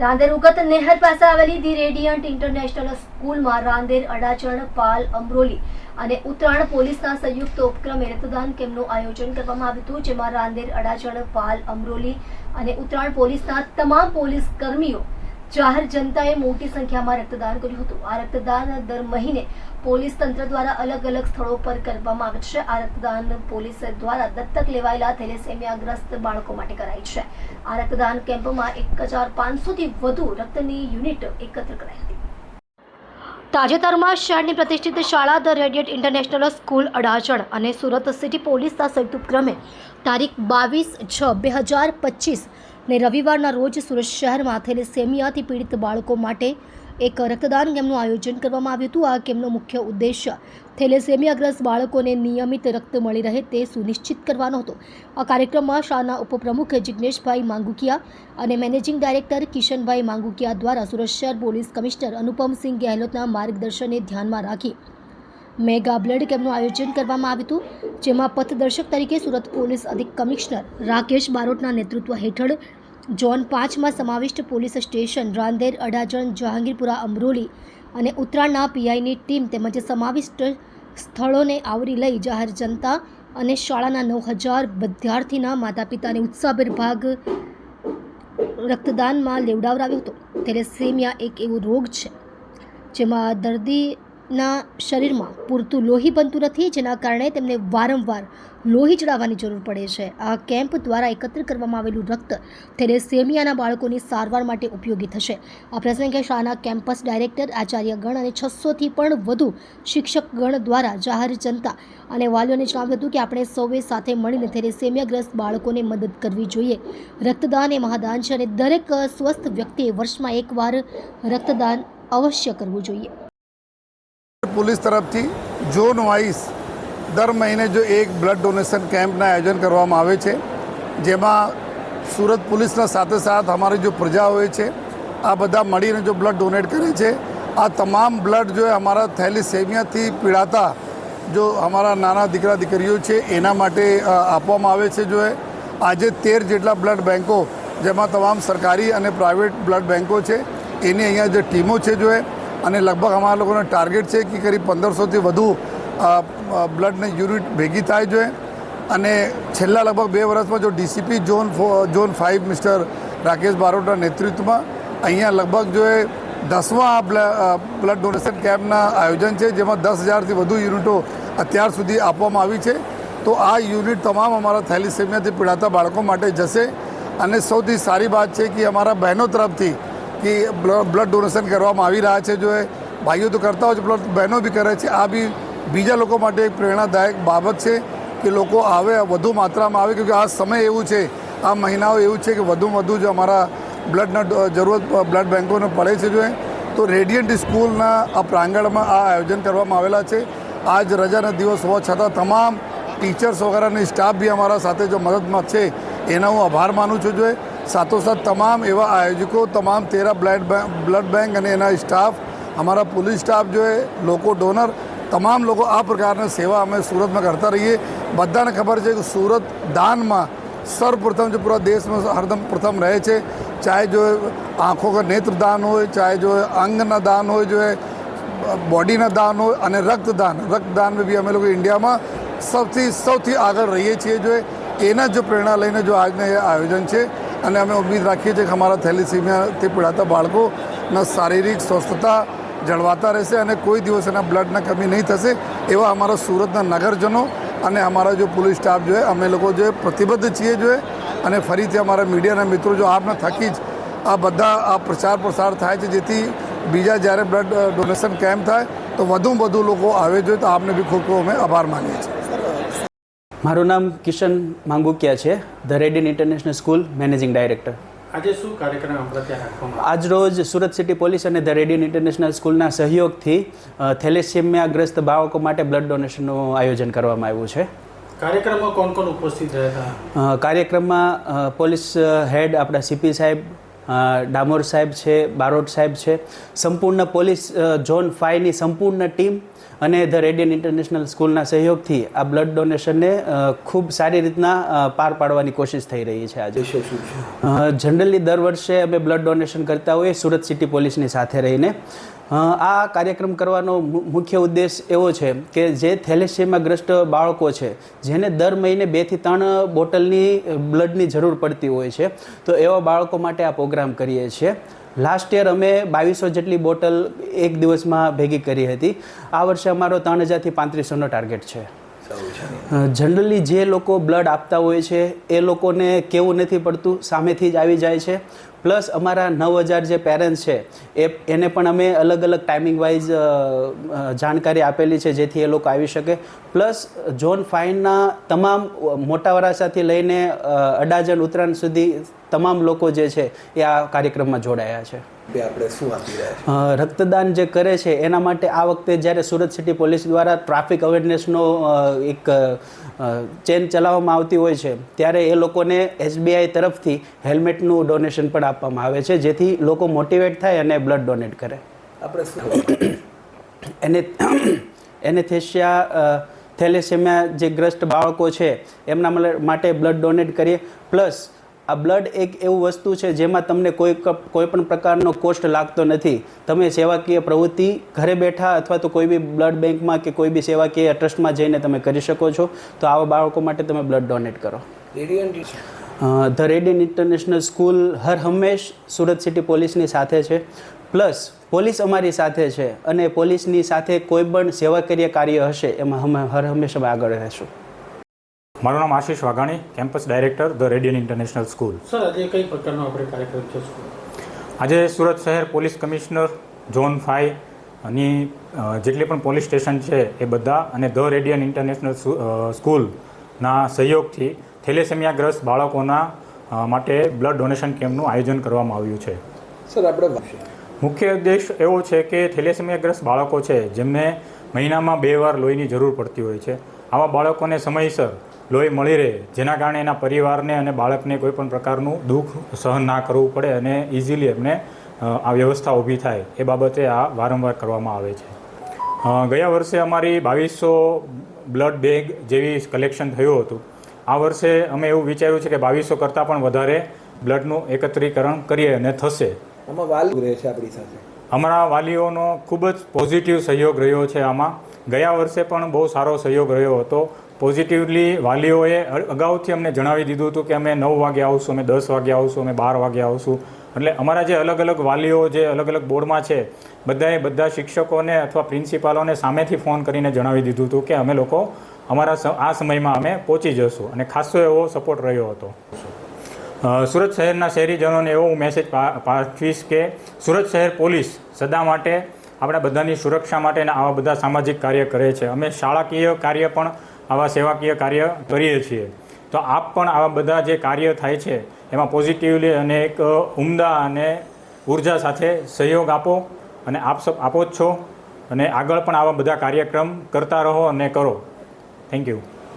રાંદેર ઉગત નહેર પાસે આવેલી ધી રેડિયન્ટ ઇન્ટરનેશનલ સ્કૂલમાં રાંદેર અડાચણ પાલ, અમરોલી અને ઉત્તરાયણ પોલીસના સંયુક્ત ઉપક્રમે રક્તદાન કેમ્પનું આયોજન કરવામાં આવ્યું હતું, જેમાં રાંદેર અડાચણ પાલ, અમરોલી અને ઉત્તરાયણ પોલીસના તમામ પોલીસ કર્મીઓ જાહેર જનતાએ મોટી સંખ્યામાં રક્તદાન કર્યું હતું. આ રક્તદાન દર મહિને પોલીસ તંત્ર દ્વારા અલગ અલગ સ્થળો પર કરવામાં આવે છે. આ રક્તદાન પોલીસ દ્વારા દત્તક લેવાયેલા થેલેસેમિયાગ્રસ્ત બાળકો માટે કરાય છે. આ રક્તદાન કેમ્પમાં એક હજાર પાંચસોથી વધુ રક્તની યુનિટ એકત્ર કરાઈ હતી. તાજેતરમાં શહેરની પ્રતિષ્ઠિત શાળા the radiant international school Adajan અને સુરત સિટી પોલીસના સંયુક્ત ઉપક્રમે તારીખ બાવીસ છ બે હજાર પચીસ ને રવિવારના રોજ સુરત શહેરમાં થેલેસેમિયાથી પીડિત બાળકો માટે એક રક્તદાન કેમ્પનું આયોજન કરવામાં આવ્યું હતું. આ કેમ્પનો મુખ્ય ઉદ્દેશ્ય થેલેસેમિયાગ્રસ્ત બાળકોને નિયમિત રક્ત મળી રહે તે સુનિશ્ચિત કરવાનો હતો. આ કાર્યક્રમમાં શાળાના ઉપપ્રમુખ જિજ્ઞેશભાઈ માંગુકિયા અને મેનેજિંગ ડાયરેક્ટર કિશનભાઈ માંગુકિયા દ્વારા સુરત શહેર પોલીસ કમિશનર અનુપમસિંહ ગેહલોતના માર્ગદર્શનને ધ્યાનમાં રાખી મેગા બ્લડ કેમ્પનું આયોજન કરવામાં આવ્યું હતું, જેમાં પથદર્શક તરીકે સુરત પોલીસ અધિક કમિશનર રાકેશ બારોટના નેતૃત્વ હેઠળ ઝોન પાંચમાં સમાવિષ્ટ પોલીસ સ્ટેશન રાંદેર, અડાજણ, જહાંગીરપુરા, અમરોલી અને ઉત્તરાયણના પીઆઈની ટીમ તેમજ સમાવિષ્ટ સ્થળોને આવરી લઈ જાહેર જનતા અને શાળાના નવ હજાર વિદ્યાર્થીના માતા પિતાને ઉત્સાહભેર ભાગ રક્તદાનમાં લેવડાવરાવ્યો હતો. સેમિયા એક એવો રોગ છે જેમાં દર્દીના શરીરમાં પૂરતું લોહી બનતું નથી, જેના કારણે તેમને વારંવાર લોહી ચડાવવાની જરૂર પડે છે. આ કેમ્પ દ્વારા એકત્ર કરવામાં આવેલું રક્ત થેલેસેમિયાના બાળકોની સારવાર માટે ઉપયોગી થશે. આ પ્રસંગે શાળાના કેમ્પસ ડાયરેક્ટર, આચાર્યગણ અને છસોથી પણ વધુ શિક્ષકગણ દ્વારા જાહેર જનતા અને વાલીઓને જણાવ્યું હતું કે આપણે સૌએ સાથે મળીને થેલેસેમિયાગ્રસ્ત બાળકોને મદદ કરવી જોઈએ. રક્તદાન એ મહાદાન છે અને દરેક સ્વસ્થ વ્યક્તિએ વર્ષમાં એકવાર રક્તદાન અવશ્ય કરવું જોઈએ. પોલીસ તરફથી ઝોન વાઇઝ દર મહિને જો એક બ્લડ ડોનેશન કેમ્પના આયોજન કરવામાં આવે છે, જેમાં સુરત પોલીસના સાથે સાથ અમારી જો પ્રજા હોય છે, આ બધા મળીને જો બ્લડ ડોનેટ કરે છે, આ તમામ બ્લડ જો અમારા થેલિસેમિયાથી પીડાતા જો અમારા નાના દીકરા દીકરીઓ છે, એના માટે આપવામાં આવે છે જો આજે તેર જેટલા બ્લડ બેન્કો જેમાં તમામ સરકારી અને પ્રાઇવેટ બ્લડ બેન્કો છે, એની અહીંયા જે ટીમો છે જો અને લગભગ અમારા લોકોનો ટાર્ગેટ છે કે કરીબ પંદરસોથી વધુ બ્લડને યુનિટ ભેગી થાય જોઈએ. અને છેલ્લા લગભગ બે વર્ષમાં જો ડીસીપી ઝોન ફો- ઝોન ફાઇવ મિસ્ટર રાકેશ બારોટના નેતૃત્વમાં અહીંયા લગભગ જો એ દસમા બ્લડ ડોનેશન કેમ્પના આયોજન છે, જેમાં દસ હજારથી વધુ યુનિટો અત્યાર સુધી આપવામાં આવી છે. તો આ યુનિટ તમામ અમારા થેલિસેમિયાથી પીડાતા બાળકો માટે જશે. અને સૌથી સારી વાત છે કે અમારા બહેનો તરફથી કે બ્લ- બ્લડ ડોનેશન કરવામાં આવી રહ્યા છે. જો ભાઈઓ તો કરતા હોય છે બ્લડ બહેનો બી કરે છે. આ બી બીજા લોકો માટે એક પ્રેરણાદાયક બાબત છે કે લોકો આવે, વધુ માત્રામાં આવે, કેમકે આ સમય એવું છે, આ મહિનાઓ એવું છે કે વધુમાં વધુ જો અમારા બ્લડના જરૂરત બ્લડ બેન્કોને પડે છે જો તો રેડિયન્ટ સ્કૂલના આ પ્રાંગણમાં આ આયોજન કરવામાં આવેલા છે. આજ રજાના દિવસ હોવા છતાં તમામ ટીચર્સ વગેરેની સ્ટાફ બી અમારા સાથે જો મદદમાં છે, એનો હું આભાર માનું છું જો એ. સાથોસાથ તમામ એવા આયોજકો, તમામ તેરા બ્લડ બ્લડ બેંક અને એના સ્ટાફ, અમારા પોલીસ સ્ટાફ જોએ લોકો ડોનર, તમામ લોકો આ પ્રકારની સેવા અમે સુરતમાં કરતા રહીએ. બધાને ખબર છે કે સુરત દાનમાં સર્વપ્રથમ જો પૂરા દેશમાં હરદમ પ્રથમ રહે છે. ચાહે જો આંખો કા નેત્ર દાન હોય, ચાહે જો અંગના દાન હોય, જો બોડીના દાન હોય અને રક્તદાન રક્તદાનમાં બી અમે લોકો ઇન્ડિયામાં સૌથી સૌથી આગળ રહીએ છીએ જો એના જો પ્રેરણા લઈને જો આજના આયોજન છે. અને અમે ઉમ્મીદ રાખીએ છીએ કે અમારા થેલિસીમિયાથી પીડાતા બાળકોના શારીરિક સ્વસ્થતા જળવાતા રહેશે અને કોઈ દિવસ એના બ્લડના કમી નહીં થશે એવા અમારા સુરતના નગરજનો અને અમારા જો પોલીસ સ્ટાફ જોઈએ અમે લોકો જે પ્રતિબદ્ધ છીએ જોઈએ અને ફરીથી અમારા મીડિયાના મિત્રો જો આપને થકી જ આ બધા આ પ્રચાર પ્રસાર થાય છે, જેથી બીજા જ્યારે બ્લડ ડોનેશન કેમ્પ થાય, તો વધુ વધુ લોકો આવે જોઈએ તો આપને બી ખૂબ ખૂબ અમે આભાર માનીએ છીએ. મારું નામ કિશન માંગુકિયા છે the radiant international school managing director આજે શું કાર્યક્રમ રાખવામાં આજ રોજ સુરત સિટી પોલીસ અને ધ રેડિયન ઇન્ટરનેશનલ સ્કૂલના સહયોગથી થેલેસેમિયાગ્રસ્ત બાળકો માટે બ્લડ ડોનેશનનું આયોજન કરવામાં આવ્યું છે. કાર્યક્રમમાં કોણ કોણ ઉપસ્થિત રહ્યા કાર્યક્રમમાં પોલીસ હેડ આપણા સીપી સાહેબ ડામોર સાહેબ છે બારોટ સાહેબ છે. સંપૂર્ણ પોલીસ ઝોન ફાઈવની સંપૂર્ણ ટીમ અને ધ રેડિયન ઇન્ટરનેશનલ સ્કૂલના સહયોગથી આ બ્લડ ડોનેશનને ખૂબ સારી રીતના પાર પાડવાની કોશિશ થઈ રહી છે આજે. જનરલી દર વર્ષે અમે બ્લડ ડોનેશન કરતા હોઈએ સુરત સિટી પોલીસની સાથે રહીને. આ કાર્યક્રમ કરવાનો મુખ્ય ઉદ્દેશ એવો છે કે જે થેલેસેમિયા ગ્રસ્ત બાળકો છે જેને દર મહિને બેથી ત્રણ બોટલની બ્લડની જરૂર પડતી હોય છે તો એવા બાળકો માટે આ પ્રોગ્રામ કરીએ છીએ. લાસ્ટ યર અમે બાવીસો જેટલી બોટલ એક દિવસમાં ભેગી કરી હતી. આ વર્ષે અમારો ત્રણ હજારથી પાંત્રીસોનો ટાર્ગેટ છે. જનરલી જે લોકો બ્લડ આપતા હોય છે એ લોકોને કેવું નથી પડતું સામેથી જ આવી જાય છે. પ્લસ અમારા નવ હજાર જે પેરેન્ટ્સ છે, એ એને પણ અમે અલગ અલગ ટાઈમિંગ વાઇઝ જાણકારી આપેલી છે, જેથી એ લોકો આવી શકે. પ્લસ ઝોન ફાઇનના તમામ મોટા વરાસાથી લઈને અડાજન ઉત્તરાયણ સુધી તમામ લોકો જે છે, એ આ કાર્યક્રમમાં જોડાયા છે. બે આપણે શું આપી રહ્યા રક્તદાન જે કરે છે એના માટે આ વખતે જ્યારે સુરત સિટી પોલીસ દ્વારા ટ્રાફિક અવેરનેસનો એક ચેન ચલાવવામાં આવતી હોય છે ત્યારે એ લોકોને એસબીઆઈ તરફથી હેલ્મેટનું ડોનેશન પણ આપવામાં આવે છે જેથી લોકો મોટિવેટ થાય અને બ્લડ ડોનેટ કરે. આપણે શું એને એનેથેશિયા થેલેસેમિયા જે ગ્રસ્ત બાળકો છે એમના માટે બ્લડ ડોનેટ કરીએ પ્લસ આ બ્લડ એક એવું વસ્તુ છે જેમાં તમને કોઈ કોઈ પણ પ્રકારનો કોસ્ટ લાગતો નથી. તમે સેવાકીય પ્રવૃત્તિ ઘરે બેઠા અથવા તો કોઈ બી બ્લડ બેંકમાં કે કોઈ બી સેવાકીય ટ્રસ્ટમાં જઈને તમે કરી શકો છો. તો આવા બાળકો માટે તમે બ્લડ ડોનેટ કરો. ધ રેડિયન ઇન્ટરનેશનલ સ્કૂલ હર હંમેશ સુરત સિટી પોલીસની સાથે છે. પ્લસ પોલીસ અમારી સાથે છે અને પોલીસની સાથે કોઈ પણ સેવાકીય કાર્ય હશે એમાં અમે હર હંમેશ અમે આગળ રહેશું. મારું નામ Ashish Vaghani campus director the radiant international school. Sir આજે કઈ પ્રકારનો આપણે કાર્યક્રમ છે આજે સુરત શહેર પોલીસ કમિશનર ઝોન ફાઈવની જેટલી પણ પોલીસ સ્ટેશન છે એ બધા અને ધ રેડિયન ઇન્ટરનેશનલ સ્કૂ- સ્કૂલના સહયોગથી થેલેસેમિયાગ્રસ્ત બાળકોના માટે બ્લડ ડોનેશન કેમ્પનું આયોજન કરવામાં આવ્યું છે. સર આપણે મુખ્ય ઉદ્દેશ એવો છે કે થેલેસેમિયાગ્રસ્ત બાળકો છે જેમને મહિનામાં બે વાર લોહીની જરૂર પડતી હોય છે. આવા બાળકોને સમયસર લોહી મળી રહે. જેના કારણે એના પરિવારને અને બાળકને કોઈ પણ પ્રકારનું દુઃખ સહન ના કરવું પડે અને ઇઝીલી એમને આ વ્યવસ્થા ઊભી થાય. એ બાબતે આ વારંવાર કરવામાં આવે છે. ગયા વર્ષે અમારી બાવીસો બ્લડ બેગ જેવી કલેક્શન થયું હતું. આ વર્ષે અમે એવું વિચાર્યું છે કે બાવીસો કરતાં પણ વધારે બ્લડનું એકત્રીકરણ કરીએ અને થશે. આમાં વાલ રહે છે આપણી સાથે? અમારા વાલીઓનો ખૂબ જ પોઝિટિવ સહયોગ રહ્યો છે આમાં. ગયા વર્ષે પણ બહુ સારો સહયોગ રહ્યો હતો. પોઝિટિવલી વાલીઓએ અગાઉથી અમને જણાવી દીધું હતું કે અમે નવ વાગે આવશું, અમે દસ વાગે આવશું, અમે બાર વાગે આવશું. એટલે અમારા જે અલગ અલગ વાલીઓ જે અલગ અલગ બોર્ડમાં છે, બધાએ બધા શિક્ષકોને અથવા પ્રિન્સિપાલોને સામેથી ફોન કરીને જણાવી દીધું હતું કે અમે લોકો અમારા આ સમયમાં અમે પહોંચી જશું. અને ખાસો એવો સપોર્ટ રહ્યો હતો. સુરત શહેરના શહેરીજનોને એવો હું મેસેજ પાઠવીશ કે સુરત શહેર પોલીસ સદા માટે આપણા બધાની સુરક્ષા માટેના આવા બધા સામાજિક કાર્ય કરે છે. અમે શાળાકીય કાર્ય પણ આવા સેવાકીય કાર્ય કરીએ છીએ. તો આપ પણ આવા બધા જે કાર્ય થાય છે, એમાં પોઝિટિવલી અને એક ઉમદા અને ઊર્જા સાથે સહયોગ આપો અને આપ સબ, આપો જ છો અને આગળ પણ આવા બધા કાર્યક્રમ કરતા રહો અને કરો. Thank you